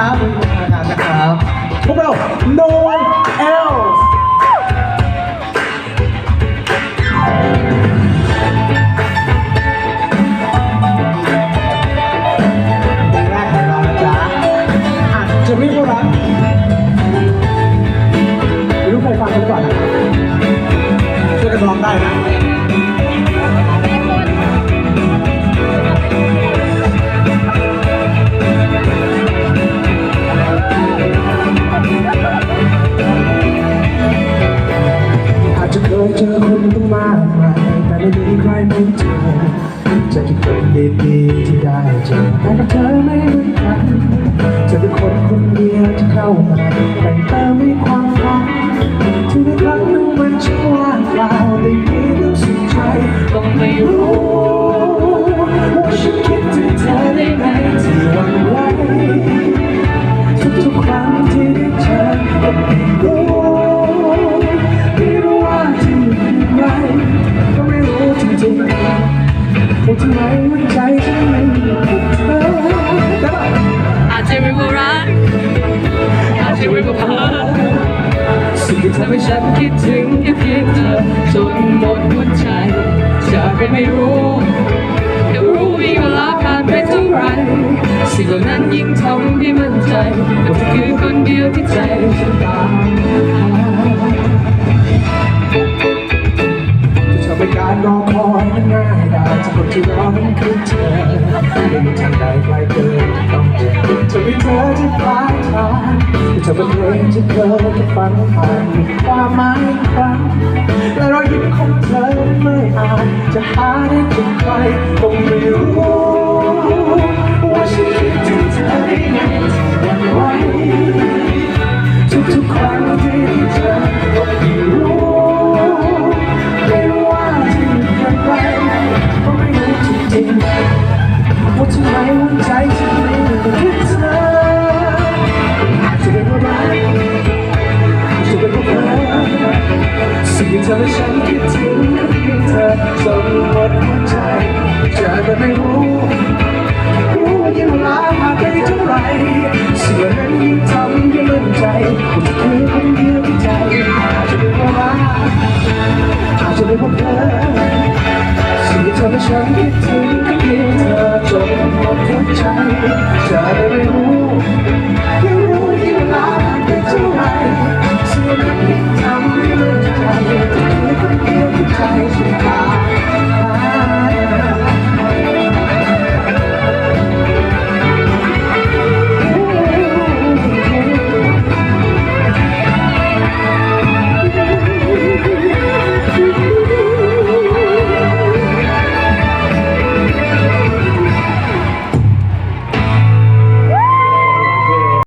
diabo จะกี่คนดีๆที่ได้เจอแต่กับเธอไม่เหมือนกันเธอเป็นคนคนเดียวที่เข้ามา อาจจะไม่ว่าพักสิ่งที่ทำให้ฉันคิดถึงแค่เพียงเธอจนหมดหัวใจจะไปไม่รู้เดี๋ยวรู้อีเวลาผ่านไปเท่าไหรสิ่งเหล่านั้นยิ่งทำให้มั่นใจว่าเธอคือคนเดียวที่ใจฉันตามจะทำให้การรอคอยนั้นง่ายได้จากคนที่รอนั้นคือเธอไม่มีทางใดไกลเกิน จะเป็นเพลงที่เธอได้ฟังผ่านมีความหมายครั้งและรอยยิ้มของเธอไม่อาจจะหาได้จากใครคงไม่ ไม่รู้รู้ยิ่งลาหานไปเท่าไรเหล่านั้นยิ่งทำยิ่งมั่นใจว่าเธอคือคนเดียวที่ใจอาจจะเป็นเพราะรักอาจจะเป็นเพราะเธอสิ่งที่ทำให้ฉันคิดถึง